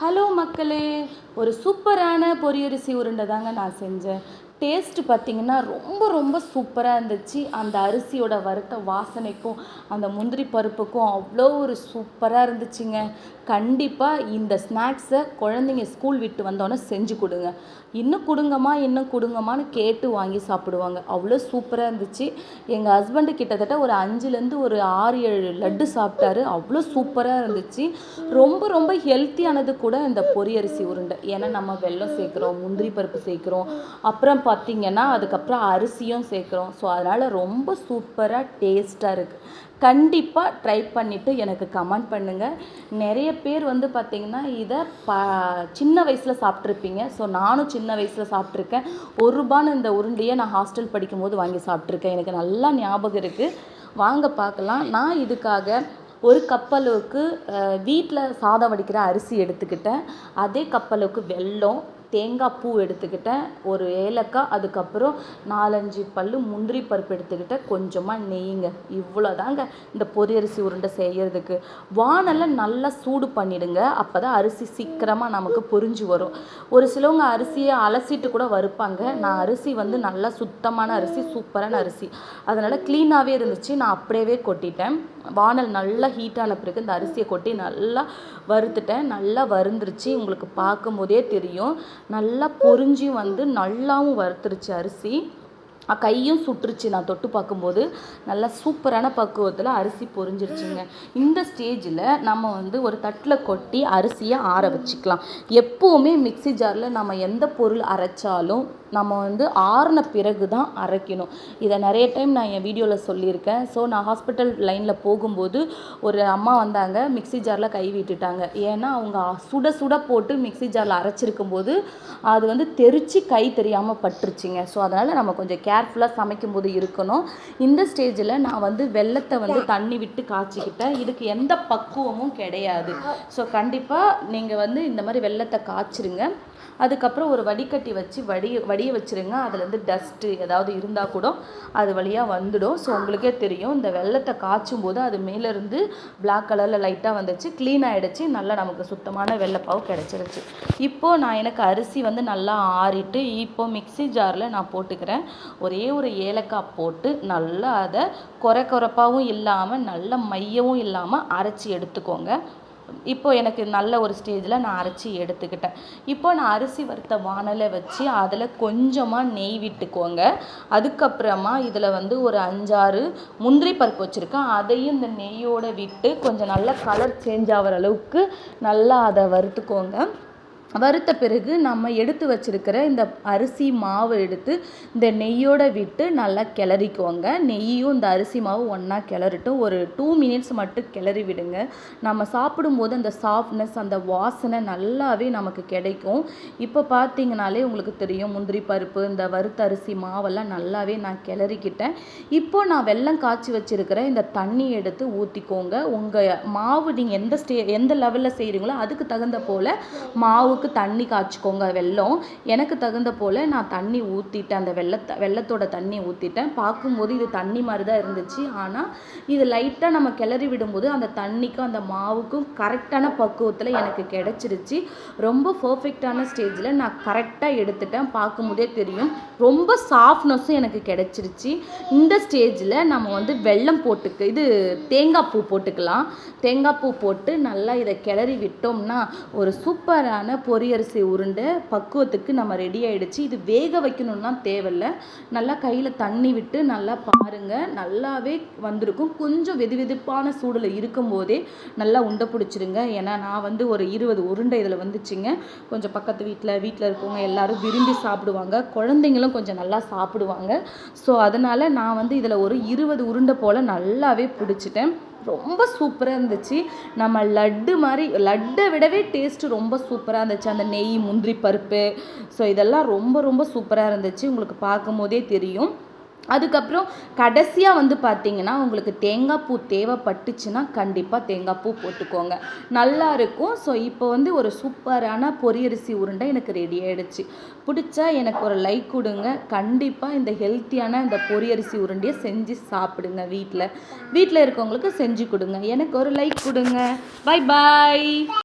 Hello மக்களே ஒரு சூப்பரான பொரியரிசி உருண்டை தாங்க நான் செஞ்சேன். டேஸ்ட்டு பார்த்தீங்கன்னா ரொம்ப ரொம்ப சூப்பராக இருந்துச்சு. அந்த அரிசியோட வறுத்த வாசனைக்கும் அந்த முந்திரி பருப்புக்கும் அவ்வளோ ஒரு சூப்பராக இருந்துச்சுங்க. கண்டிப்பாக இந்த ஸ்நாக்ஸை குழந்தைங்க ஸ்கூல் விட்டு வந்தோடனே செஞ்சு கொடுங்க. இன்னும் கொடுங்கம்மா இன்னும் கொடுங்கம்மான்னு கேட்டு வாங்கி சாப்பிடுவாங்க. அவ்வளோ சூப்பராக இருந்துச்சு. எங்கள் ஹஸ்பண்டு கிட்டத்தட்ட ஒரு அஞ்சுலேருந்து ஒரு ஆறு ஏழு லட்டு சாப்பிட்டாரு. அவ்வளோ சூப்பராக இருந்துச்சு. ரொம்ப ரொம்ப ஹெல்த்தியானது கூட இந்த பொரியரிசி உருண்டை. ஏன்னா நம்ம வெள்ளம் சேர்க்குறோம் முந்திரி பருப்பு சேர்க்குறோம். அப்புறம் பார்த்தீங்கன்னா அதுக்கப்புறம் அரிசியும் சேர்க்குறோம். ஸோ அதனால் ரொம்ப சூப்பராக டேஸ்ட்டாக இருக்குது கண்டிப்பாக ட்ரை பண்ணிவிட்டு எனக்கு கமெண்ட் பண்ணுங்கள் நிறைய பேர் வந்து பார்த்திங்கன்னா இதை ப சின்ன வயசில் சாப்பிட்ருப்பீங்க ஸோ நானும் சின்ன வயசில் சாப்பிட்ருக்கேன் ஒரு ரூபான்னு இந்த உருண்டையை நான் ஹாஸ்டல் படிக்கும்போது வாங்கி சாப்பிட்ருக்கேன் எனக்கு நல்லா ஞாபகம் இருக்குது வாங்க பார்க்கலாம். நான் இதுக்காக ஒரு கப்பலுக்கு வீட்டில் சாதம் வடிக்கிற அரிசி எடுத்துக்கிட்டேன். அதே கப்பலுக்கு வெல்லம் தேங்காய் பூ எடுத்துக்கிட்டேன் ஒரு ஏலக்காய் அதுக்கப்புறம் நாலஞ்சு பல் முந்திரி பருப்பு எடுத்துக்கிட்டேன். கொஞ்சமாக நெய்யுங்க இவ்வளோ தாங்க இந்த பொரியரிசி உருண்டை செய்கிறதுக்கு வானெல்லாம் நல்லா சூடு பண்ணிடுங்க. அப்போ தான் அரிசி சீக்கிரமாக நமக்கு புரிஞ்சு வரும். ஒரு சிலவங்க அரிசியை அலசிட்டு கூட வறுப்பாங்க. நான் அரிசி வந்து நல்லா சுத்தமான அரிசி சூப்பரான அரிசி. அதனால் க்ளீனாகவே இருந்துச்சு. நான் அப்படியே கொட்டிட்டேன். வானல் நல்லா ஹீட்டான பிறகு இந்த அரிசியை கொட்டி நல்லா வறுத்துட்டேன். நல்லா வருந்துருச்சு உங்களுக்கு பார்க்கும் போதே தெரியும். நல்லா பொறிஞ்சி வந்து நல்லாவும் வறுத்துருச்சு அரிசி. கையும் சுட்டுருச்சு நான் தொட்டு பார்க்கும்போது. நல்லா சூப்பரான பக்குவத்தில் அரிசி பொரிஞ்சிருச்சுங்க இந்த ஸ்டேஜில் நம்ம வந்து ஒரு தட்டில் கொட்டி அரிசியை ஆற வச்சுக்கலாம். எப்போவுமே மிக்சி ஜாரில் நம்ம எந்த பொருள் அரைச்சாலும் நம்ம வந்து ஆறின பிறகு தான் அரைக்கணும். இதை நிறைய டைம் நான் என் வீடியோவில் சொல்லியிருக்கேன். ஸோ நான் ஹாஸ்பிட்டல் லைனில் போகும்போது ஒரு அம்மா வந்தாங்க. மிக்சி ஜாரில் கை விட்டுட்டாங்க. ஏன்னா அவங்க சுட சுட போட்டு மிக்சி ஜாரில் அரைச்சிருக்கும் போது அது வந்து தெரித்து கை தெரியாமல் பட்டுருச்சுங்க. ஸோ அதனால் நம்ம கொஞ்சம் கேர்ஃபுல்லாக சமைக்கும் போது இருக்கணும். இந்த ஸ்டேஜில் நான் வந்து வெள்ளத்தை வந்து தண்ணி விட்டு காய்ச்சிக்கிட்டேன். இதுக்கு எந்த பக்குவமும் கிடையாது. ஸோ கண்டிப்பாக நீங்கள் வந்து இந்த மாதிரி வெள்ளத்தை காய்ச்சிருங்க. அதுக்கப்புறம் ஒரு வடிகட்டி வச்சு வடி வடிய வச்சுருங்க. அதுலேருந்து டஸ்ட்டு ஏதாவது இருந்தால் கூட அது வழியாக வந்துடும். ஸோ உங்களுக்கே தெரியும். இந்த வெள்ளத்தை காய்ச்சும் போது அது மேலேருந்து பிளாக் கலரில் லைட்டாக வந்துச்சு. க்ளீன் ஆகிடுச்சு நல்லா நமக்கு சுத்தமான வெள்ளைப்பாவு கிடச்சிருச்சு. இப்போது நான் எனக்கு அரிசி வந்து நல்லா ஆறிட்டு இப்போது மிக்சி ஜாரில் நான் போட்டுக்கிறேன். ஒரே ஒரு ஏலக்காய் போட்டு நல்லா அதை குறை குறைப்பாகவும் இல்லாமல் நல்ல மையவும் இல்லாமல் அரைச்சி எடுத்துக்கோங்க. இப்போது எனக்கு நல்ல ஒரு ஸ்டேஜில் நான் அரைச்சி எடுத்துக்கிட்டேன். இப்போ நான் அரிசி வறுத்த வானலை வச்சு அதில் கொஞ்சமாக நெய் விட்டுக்கோங்க. அதுக்கப்புறமா இதில் வந்து ஒரு அஞ்சாறு முந்திரி பருப்பு வச்சுருக்கேன். அதையும் இந்த நெய்யோடு விட்டு கொஞ்சம் நல்லா கலர் சேஞ்ச் ஆகிற அளவுக்கு நல்லா அதை வறுத்துக்கோங்க. வறுத்த பிறகு நம்ம எடுத்து வச்சுருக்கிற இந்த அரிசி மாவு எடுத்து இந்த நெய்யோடு விட்டு நல்லா கிளறிக்கோங்க. நெய்யும் இந்த அரிசி மாவும் ஒன்றா கிளறட்டும். ஒரு டூ மினிட்ஸ் மட்டும் கிளறி விடுங்க. நம்ம சாப்பிடும்போது அந்த சாஃப்ட்னஸ் அந்த வாசனை நல்லாவே நமக்கு கிடைக்கும். இப்போ பார்த்தீங்கனாலே உங்களுக்கு தெரியும் முந்திரி பருப்பு இந்த வறுத்த அரிசி மாவெல்லாம் நல்லாவே நான் கிளறிக்கிட்டேன். இப்போ நான் வெள்ளம் காய்ச்சி வச்சுருக்கிற இந்த தண்ணி எடுத்து ஊற்றிக்கோங்க உங்கள் மாவு நீங்கள் எந்த ஸ்டே எந்த லெவலில் செய்கிறீங்களோ அதுக்கு தகுந்த போல் மாவு மாவுக்கு அளவுக்கு தண்ணி காய்ச்சிக்கோங்க வெள்ளம். எனக்கு தகுந்த போல் நான் தண்ணி ஊற்றிட்டேன் அந்த வெள்ளத்தை வெள்ளத்தோட தண்ணி ஊற்றிட்டேன் பார்க்கும்போது இது தண்ணி மாதிரி தான் இருந்துச்சு. ஆனால் இது லைட்டாக நம்ம கிளறி விடும்போது அந்த தண்ணிக்கும் அந்த மாவுக்கும் கரெக்டான பக்குவத்தில் எனக்கு கிடச்சிருச்சு. ரொம்ப பர்ஃபெக்டான ஸ்டேஜில் நான் கரெக்டாக எடுத்துட்டேன். பார்க்கும்போதே தெரியும். ரொம்ப சாஃப்ட்னஸும் எனக்கு கிடச்சிருச்சு. இந்த ஸ்டேஜில் நம்ம வந்து வெள்ளம் போட்டுக்கு இது தேங்காய் பூ போட்டுக்கலாம். தேங்காய் பூ போட்டு நல்லா இதை கிளறி விட்டோம்னா ஒரு சூப்பரான பொரியரிசி உருண்டை பக்குவத்துக்கு நம்ம ரெடி ஆகிடுச்சு இது வேக வைக்கணும்லாம் தேவையில்ல. நல்லா கையில் தண்ணி விட்டு நல்லா பாருங்கள் நல்லாவே வந்திருக்கும். கொஞ்சம் வெது வெதுப்பான சூடில் இருக்கும்போதே நல்லா உண்டை பிடிச்சிருங்க. ஏன்னா நான் வந்து ஒரு இருபது உருண்டை இதில் வந்துச்சுங்க. கொஞ்சம் பக்கத்து வீட்டில் வீட்டில் இருக்கவங்க எல்லோரும் விரும்பி சாப்பிடுவாங்க. குழந்தைங்களும் கொஞ்சம் நல்லா சாப்பிடுவாங்க. ஸோ அதனால் நான் வந்து இதில் ஒரு இருபது உருண்டை போல் நல்லாவே பிடிச்சிட்டேன். ரொம்ப சூப்பராக இருந்துச்சு. நம்ம லட்டு மாதிரி லட்டை விடவே டேஸ்ட்டு ரொம்ப சூப்பராக இருந்துச்சு. அந்த நெய் முந்திரி பருப்பு. ஸோ இதெல்லாம் ரொம்ப ரொம்ப சூப்பராக இருந்துச்சு. உங்களுக்கு பார்க்கும் போதே தெரியும். அதுக்கப்புறம் கடைசியாக வந்து பார்த்தீங்கன்னா உங்களுக்கு தேங்காய் பூ தேவைப்பட்டுச்சுன்னா கண்டிப்பாக தேங்காய் பூ போட்டுக்கோங்க. நல்லா இருக்கும். ஸோ இப்போ வந்து ஒரு சூப்பரான பொரியரிசி உருண்டை எனக்கு ரெடி ஆகிடுச்சு பிடிச்சா எனக்கு ஒரு லைக் கொடுங்க. கண்டிப்பாக இந்த ஹெல்த்தியான இந்த பொரியரிசி உருண்டையை செஞ்சு சாப்பிடுங்க வீட்டில் வீட்டில் இருக்கவங்களுக்கு செஞ்சு கொடுங்க. எனக்கு ஒரு லைக் கொடுங்க. Bye bye